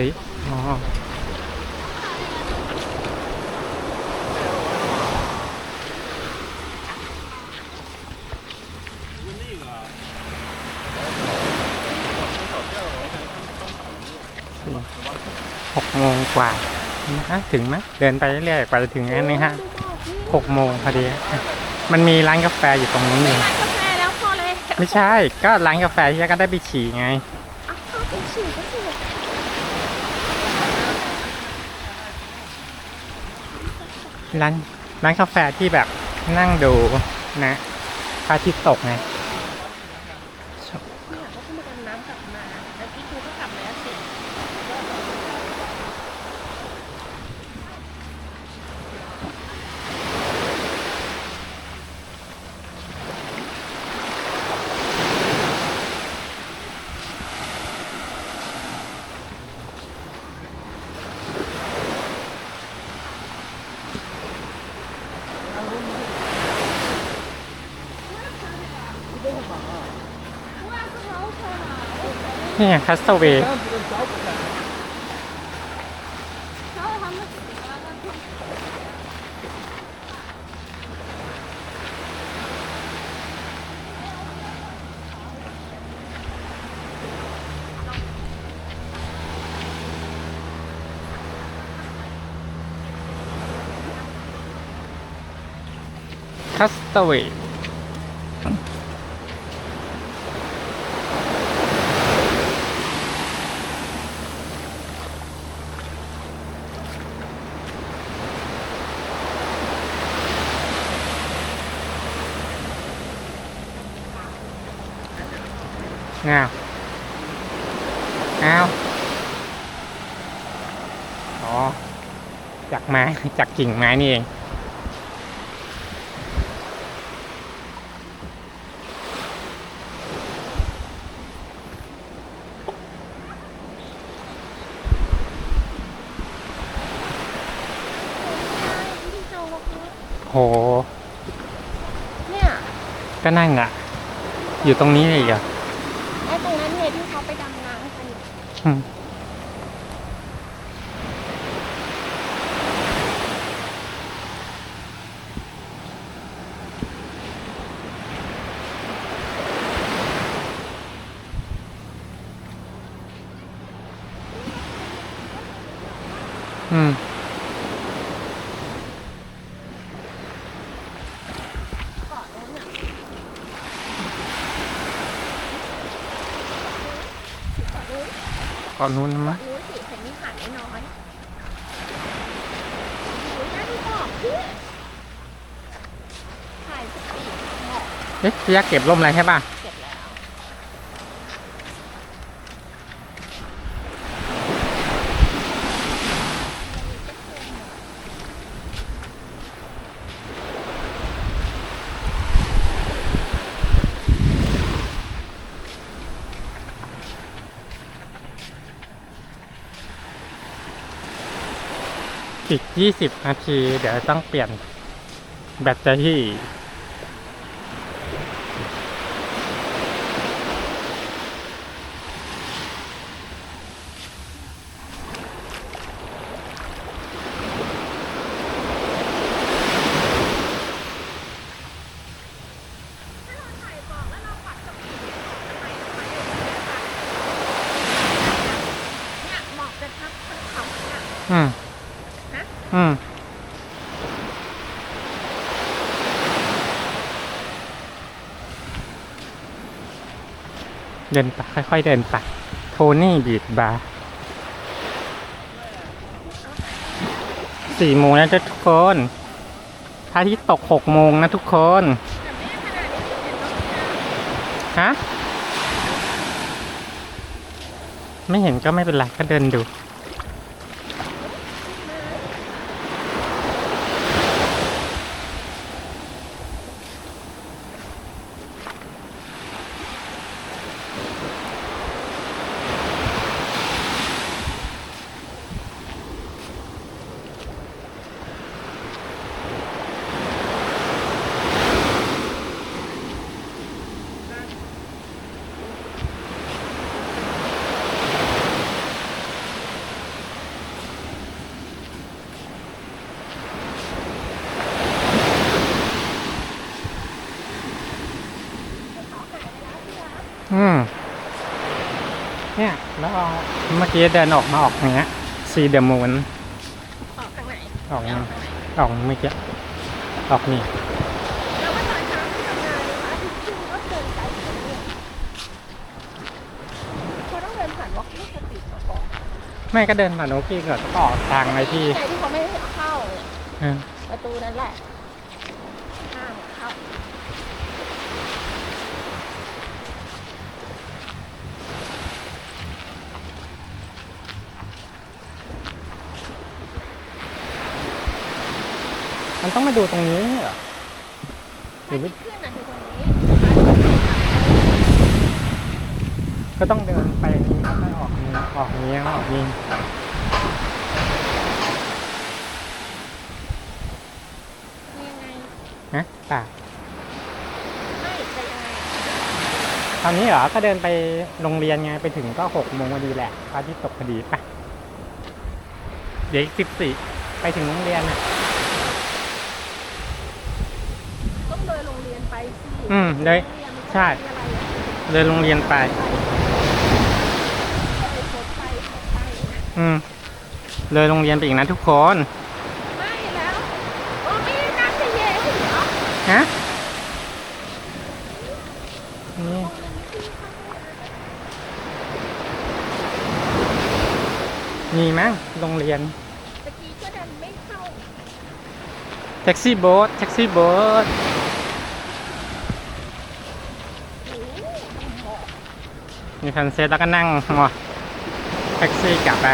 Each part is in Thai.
ลิอ๋อหกโมงกว่านะถึงไหมเดินไปเรื่อยๆกว่าจะถึงนั่นนึงฮะหกโมงพอดี มันมีร้านกาแฟอยู่ตรงนู้นเองร้านกาแฟแล้วพอเลย ไม่ใช่ ก็ร้านกาแฟที่ก็ได้ไปฉี่ไงเอาเอาไปฉีดก็ฉี ร้านร้านกาแฟที่แบบนั่งดูนะพระอาทิตย์ตกไงเขาเพิ่งมาดำน้ำกลับมา แล้วพี่ครูก็กลับมาแล้วสิ นี่คัสเวย์คัสเวย์ อ้าวอ้าวอ๋อจากไม้จากกิ่งไม้นี่เองพี่โจวโห เนี่ย ก็นั่งอะ อยู่ตรงนี้เลยเหรอไอ้ตรงนั้นเนี่ยที่เขาไปดำน้ำ กัน อืมอืม เกาะนู้นน่ะ ก่อนนู้นนะมั้ยนู้นสิเห็นมีหาดน้อยๆโอ้ยน่าดูบอกพี่ถ่ายสปีดหมอกเอ๊ะพี่ยักษ์เก็บร่มอะไรใช่ป่ะ เสร็จแล้ว อีก 20 นาที เดี๋ยวต้องเปลี่ยนแบตเตอรี่ เนี่ยหมอกจะทับภูเขาเนี่ย อืม ฮะ อืม เดินไปค่อยๆเดินไป โทนี่บีดบาร์สี่โมงนะทุกคนพระอาทิตย์ตกหกโมงนะทุกคน ฮะ ไม่เห็นก็ไม่เป็นไรก็เดินดู แล้วเมื่อกี้เดินออกมาออกอย่างเงี้ยซีเดอะมูนออกทางไหนออกไปยังทางไหนออกเมื่อกี้ออกนี่แล้วว่าตอนเช้าที่ทำงานเนี่ยพระอาทิตย์ขึ้นก็เดินไกลถึงเนี่ยเขาต้องเดินผ่านวอล์กกิ้งสตรีทมาก่อนไม่ก็เดินผ่านโอกี้ก่อนแล้วก็ออกทางไปที่ไหนที่เขาไม่ให้เข้าเนี่ยเออประตูนั่นแหละห้ามเข้า มันต้องมาดูตรงนี้เหรอหรือระอาไม่ขึ้นอะคือตรงนี้ก็ต้องเดินไปนี้แล้วก็ออกนี้ออกนี้ออกนี้ยังไงนะป่าไม่จะยังไงตอนนี้เหรอก็เดินไปโรงเรียนไงไปถึงก็หกโมงพอดีแหละพระอาทิตย์ตกพอดีไปเดี๋ยวอีกสิบสี่ไปถึงโรงเรียนอะ ต้องเลยโรงเรียนไปสิ อืมเลยโรงรีนมันก็ใช่มีอะไรอะเลยโรงเรียนไปเลยโพสต์ไปโพสต์ไปนะอืม เลยโรงเรียนไปอีกนะทุกคน ไม่แล้วโอ้ไม่ได้น้ำจะเย็นเหรอฮะนี่มีมั้งโรงเรียนตะกี้ก็ดันไม่เข้าแท็กซี่โบ๊ทแท็กซี่โบ๊ท โอ้โหหมอก มีคันเซ็ตแล้วก็นั่งมอแท็กซี่กลับไป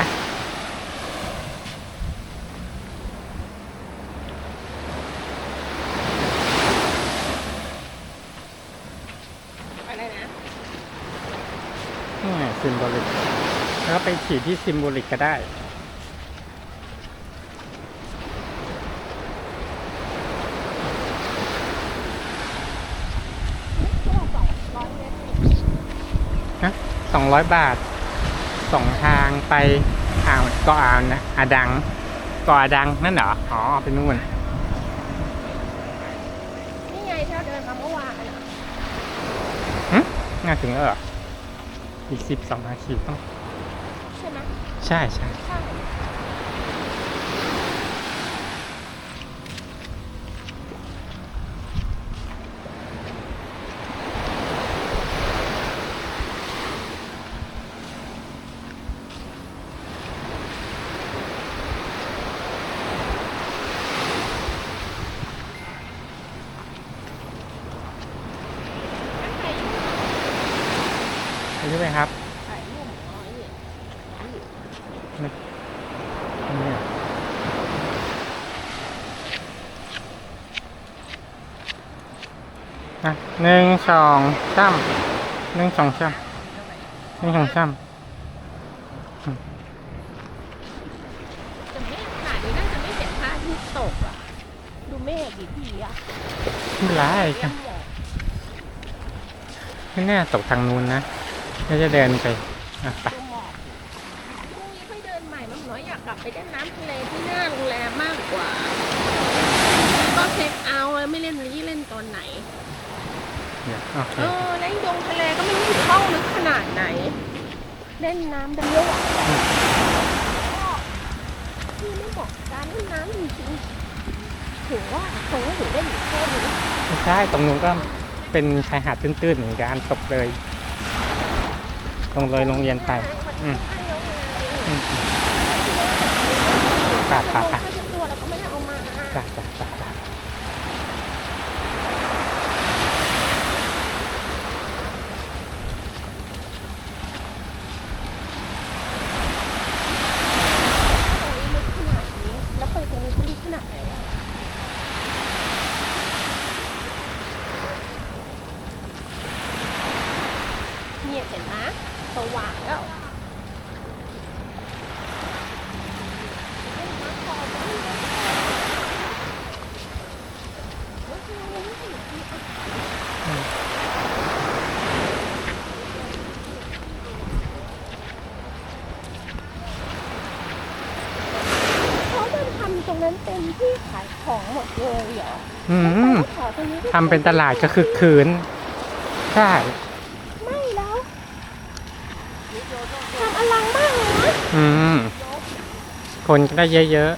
อะไรนะนี่ไงซิมโบลิกแล้วก็ไปฉีดที่ซิมโบลิกก็ได้ 200 บาทส่งทางไปอ่าวก็อ่าวนะอาดังก็อาดังนั่นเหรอ อ๋อเป็นนู่นนี่ไงที่าเดินมาเมื่อวานอะหึน่าถึงแล้วเหรออีกสิบสองนาทีต้องใช่ไหมใช่ใช่ใช่ หนึ่งสองสามหนึ่งสองสามหนึ่งสองสามจะไม่ขนาดนี้น่าจะไม่เห็นพระอาทิตย์ตกอะ ดูเมฆดีทีอะไม่เป็นไรเรียค่ะมหมอกไม่แน่ตกทางนู้นนะก็จะเดินไปอะไปดูหมอกพรุ่งนี้ค่อยเดินใหม่มันน้อยอยากกลับไปเล่นน้ำทะเลที่หน้าโรงแรมมากกว่า ก็เช็คเอาท์แล้วไม่เล่นนี้เล่นตอนไหน เดี๋ยวโอเคเออเล่นดงทะเลก็ไม่รู้จะเข้าลึกขนาดไหน เล่นน้ำดันเยอะอะพี่ไม่บอกการเล่นน้ำจริงๆถือว่าคงไม่ถึงเล่นอยู่แค่นี้ไม่ใช่ตรงนู้นก็เป็นชายหาดตื้นๆเหมือนกันตกเลยลงเลยโรงเรียนไป อืมอืมป่าป่าป่า ถ้าจะตัวเราก็ไม่ได้เอามา จ้ะจ้ะจ้ะจ้ะ ลึกขนาดนี้ แล้วไปตรงนี้ก็ลึกขนาดไหนอะเนี่ยเห็นไหมส ว่างแล้วเขาจะทำตรงนั้นเป็นที่ขายของหมดเลยเหรออืมขอตรงนี้ก็ทำเป็นตลาดก็คือคืน ใช่ ไม่แล้วทำอะไร อืมยกคนก็ได้เยอะ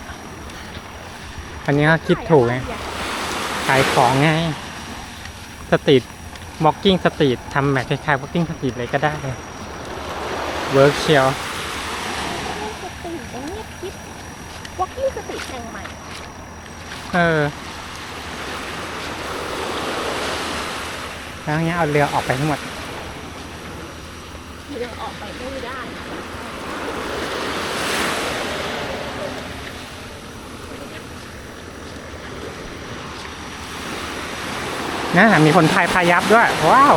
ๆ อันนี้ก็คิดถูกไง ขายของไง สตรีทวอล์กิ้งสตรีททำแบบคล้ายๆวอล์กิ้งสตรีทเลยก็ได้ เวิร์กเชียวสตรีทยังเงียบคิดวอล์กิ้งสตรีทแห่งใหม่ เออ แล้วเงี้ยเอาเรือออกไปทั้งหมด เรือออกไปไม่ได้ น่ามีคนพายพายับด้วย ว้าว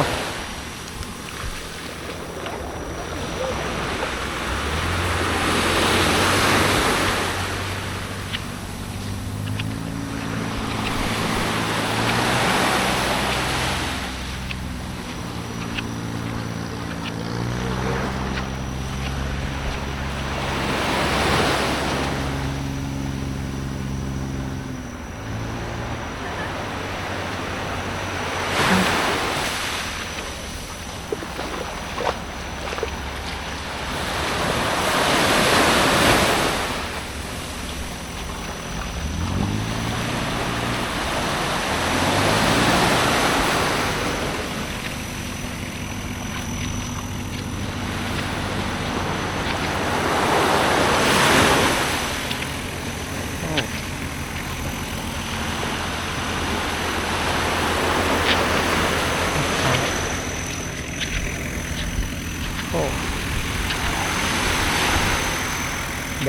โอ้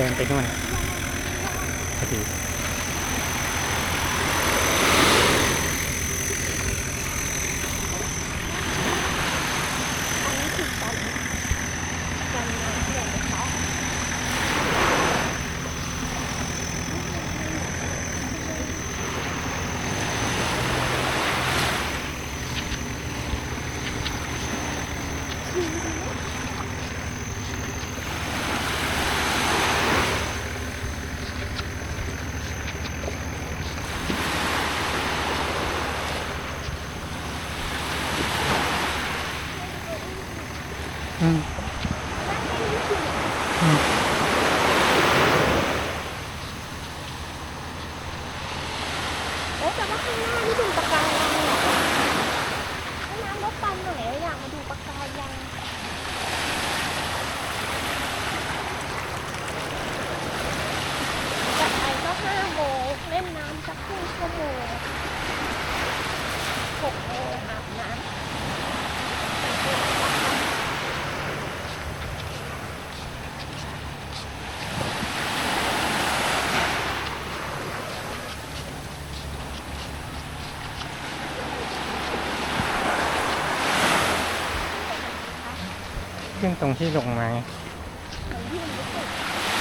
เดินไปนู่นพอดี อันนี้คือกันกันน้ำที่ไหนคะ อืม โอ้แต่ว่าข้างหน้านี่ดูปะการังเหรอให้น้ำลดปันหน่อยอยากมาดูปะการังจะไปก็ห้าโมงเล่นน้ำสักครึ่งชั่วโมงหกโมงอาบน้ำ ขึ้น ตรงที่ลงมา